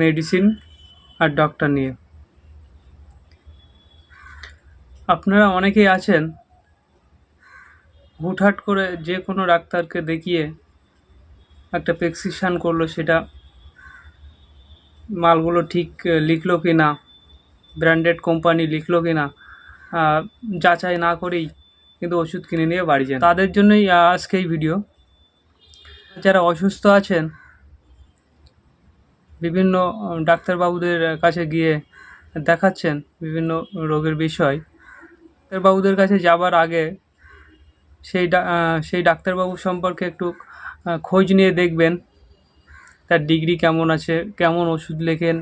Medicine আর doctor নিয়ে। আপনারা অনেকেই আছেন, হুটহাট করে যে কোনো ডাক্তারকে দেখিয়ে একটা প্রেসক্রিপশান করল, সেটা মালগুলো ঠিক লিখলো কি না, ব্র্যান্ডেড কোম্পানি লিখলো কি না যাচাই না করেই কিন্তু ওষুধ কিনে নিয়ে বাড়ি যান। তাদের জন্যই আজকে এই ভিডিও। যারা অসুস্থ আছেন বিভিন্ন ডাক্তারবাবুদের কাছে গিয়ে দেখাচ্ছেন বিভিন্ন রোগের বিষয়। ডাক্তারবাবুদের কাছে যাবার আগে সেই সেই ডাক্তারবাবু সম্পর্কে একটু খোঁজ নিয়ে দেখবেন। তার ডিগ্রি কেমন আছে, কেমন ওষুধ লেখেন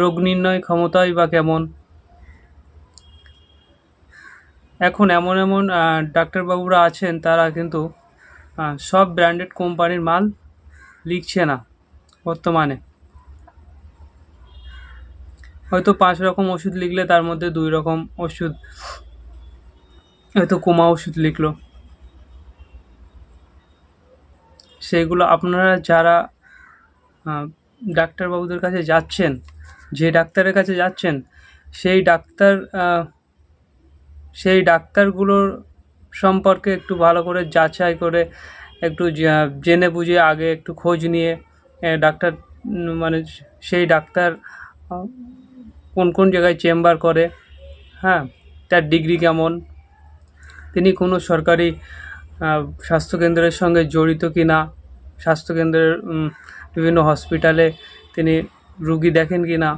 রোগ নির্ণয় ক্ষমতাই বা কেমন। এখন এমন এমন ডাক্তারবাবুরা আছেন, তারা কিন্তু সব ব্র্যান্ডেড কোম্পানির মাল লিখছে না। বর্তমানে। হয়তো পাঁচ রকম ওষুধ লিখলে তার মধ্যে দুই রকম ওষুধ। হয়তো কোমা ওষুধ লিখলো। সেগুলো আপনারা যারা ডাক্তারবাবুদের কাছে যাচ্ছেন, যে ডাক্তারের কাছে যাচ্ছেন, সেই ডাক্তার সেই ডাক্তারগুলোর সম্পর্কে একটু ভালো করে যাচাই করে, একটু জেনে বুঝে আগে একটু খোঁজ নিয়ে ডাক্তার মানে সেই ডাক্তার কোন কোন জায়গায় চেম্বার করে হ্যাঁ তার ডিগ্রি কেমন, তিনি কোনো সরকারি স্বাস্থ্যকেন্দ্রের সঙ্গে জড়িত কি না স্বাস্থ্যকেন্দ্রের বিভিন্ন হসপিটালে তিনি রুগী দেখেন কি না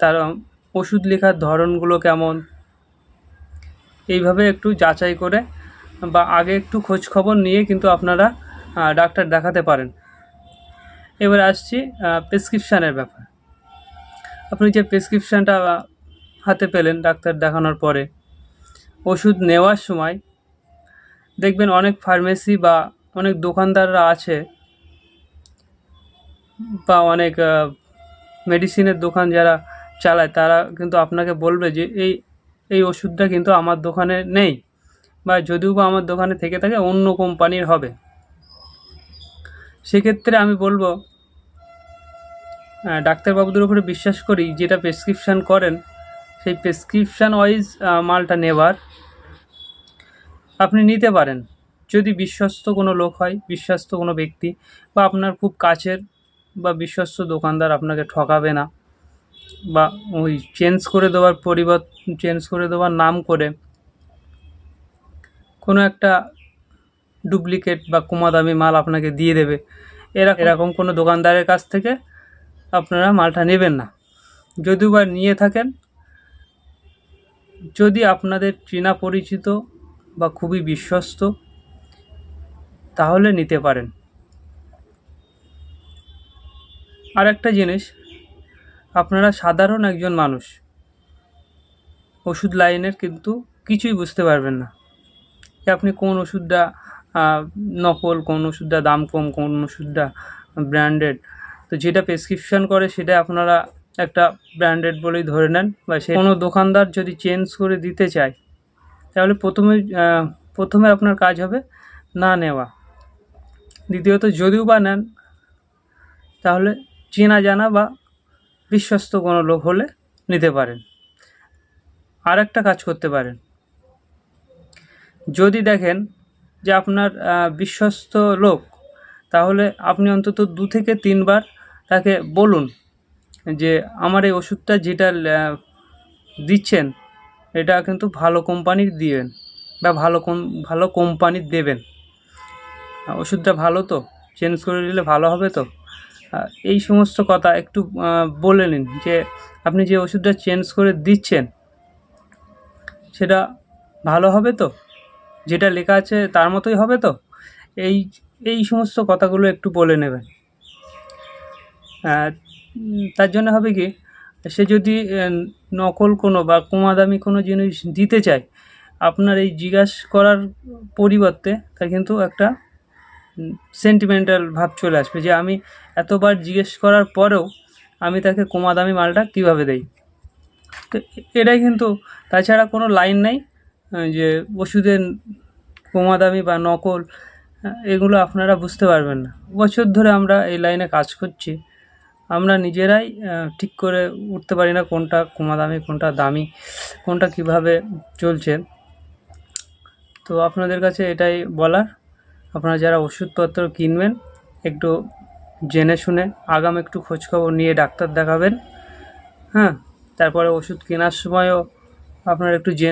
তার ওষুধ লেখার ধরনগুলো কেমন, এইভাবে একটু যাচাই করে বা আগে একটু খোঁজ খবর নিয়ে কিন্তু আপনারা ডাক্তার দেখাতে পারেন। এবার আসছি প্রেসক্রিপশানের ব্যাপার। আপনি যে প্রেসক্রিপশানটা হাতে পেলেন ডাক্তার দেখানোর পরে, ওষুধ নেওয়ার সময় দেখবেন অনেক ফার্মেসি বা অনেক দোকানদাররা আছে, বা অনেক মেডিসিনের দোকান যারা চালায়, তারা কিন্তু আপনাকে বলবে যে, এই এই ওষুধটা কিন্তু আমার দোকানে নেই, বা যদিও বা আমার দোকানে থেকে থাকে, অন্য কোম্পানির হবে। সেক্ষেত্রে আমি বলব ডাক্তারবাবুদের উপরে বিশ্বাস করি, যেটা প্রেসক্রিপশান করেন, সেই প্রেসক্রিপশান ওয়াইজ মালটা নেবার। আপনি নিতে পারেন। যদি বিশ্বস্ত কোনো লোক হয়, বিশ্বস্ত কোনো ব্যক্তি, বা আপনার খুব কাছের, বা বিশ্বস্ত দোকানদার আপনাকে ঠকাবে না, বা ওই চেঞ্জ করে দেওয়ার পরিবর্তন চেঞ্জ করে দেওয়ার নাম করে কোনো একটা ডুপ্লিকেট বা কমা দামি মাল আপনাকে দিয়ে দেবে। এরা এরকম কোনো দোকানদারের কাছ থেকে আপনারা মালটা নেবেন না। যদিও বা নিয়ে থাকেন, যদি আপনাদের চেনা পরিচিত বা খুবই বিশ্বস্ত, তাহলে নিতে পারেন। আর একটা জিনিস, আপনারা সাধারণ একজন মানুষ, ওষুধ লাইনের কিন্তু কিছুই বুঝতে পারবেন না। যে আপনি কোন ওষুধটা নকল, কোন ওষুধটা দাম কম, কোন ওষুধটা ব্র্যান্ডেড তো যেটা প্রেসক্রিপশন করে সেটা আপনারা একটা ব্র্যান্ডেড বলেই ধরে নেন বা সে কোনো দোকানদার যদি চেঞ্জ করে দিতে চায়, তাহলে প্রথমে প্রথমে আপনার কাজ হবে না নেওয়া। দ্বিতীয়ত যদিও বা নেন, তাহলে চেনা জানা বা বিশ্বস্ত কোনো লোক হলে নিতে পারেন। আর একটা কাজ করতে পারেন। যদি দেখেন যে আপনার বিশ্বস্ত লোক, তাহলে আপনি অন্তত দু থেকে তিনবার তাকে বলুন যে আমার এই ওষুধটা যেটা দিচ্ছেন, এটা কিন্তু ভালো কোম্পানির দিবেন বা ভালো কোন, ভালো কোম্পানির দেবেন। ওষুধটা ভালো তো, চেঞ্জ করে দিলে ভালো হবে তো? এই সমস্ত কথা একটু বলে নিন যে আপনি যে ওষুধটা চেঞ্জ করে দিচ্ছেন, সেটা ভালো হবে তো? যেটা লেখা আছে তার মতোই হবে তো? এই এই সমস্ত কথাগুলো একটু বলে নেবেন। তার জন্য হবে কি, সে যদি নকল কোনো বা কমা দামি কোনো জিনিস দিতে চায়, আপনার এই জিজ্ঞাস করার পরিবর্তে তার কিন্তু একটা সেন্টিমেন্টাল ভাব চলে আসবে যে আমি এতবার জিজ্ঞেস করার পরেও আমি তাকে কমা দামি মালটা কীভাবে দেই? তো এটাই কিন্তু, তাছাড়া কোনো লাইন নাই। যে ওষুধের কমা দামি বা নকল এগুলো আপনারা বুঝতে পারবেন না। বছর ধরে আমরা এই লাইনে কাজ করছি। আমরা নিজেরাই ঠিক করে উঠতে পারি না কোনটা কমা দামি কোনটা দামি, কোনটা কীভাবে চলছে। তো আপনাদের কাছে এটাই বলার। আপনারা যারা ওষুধপত্র কিনবেন, একটু জেনে শুনে আগাম একটু খোঁজখবর নিয়ে ডাক্তার দেখাবেন। হ্যাঁ তারপরে ওষুধ কেনার সময়ও আপনারা একটু জেনে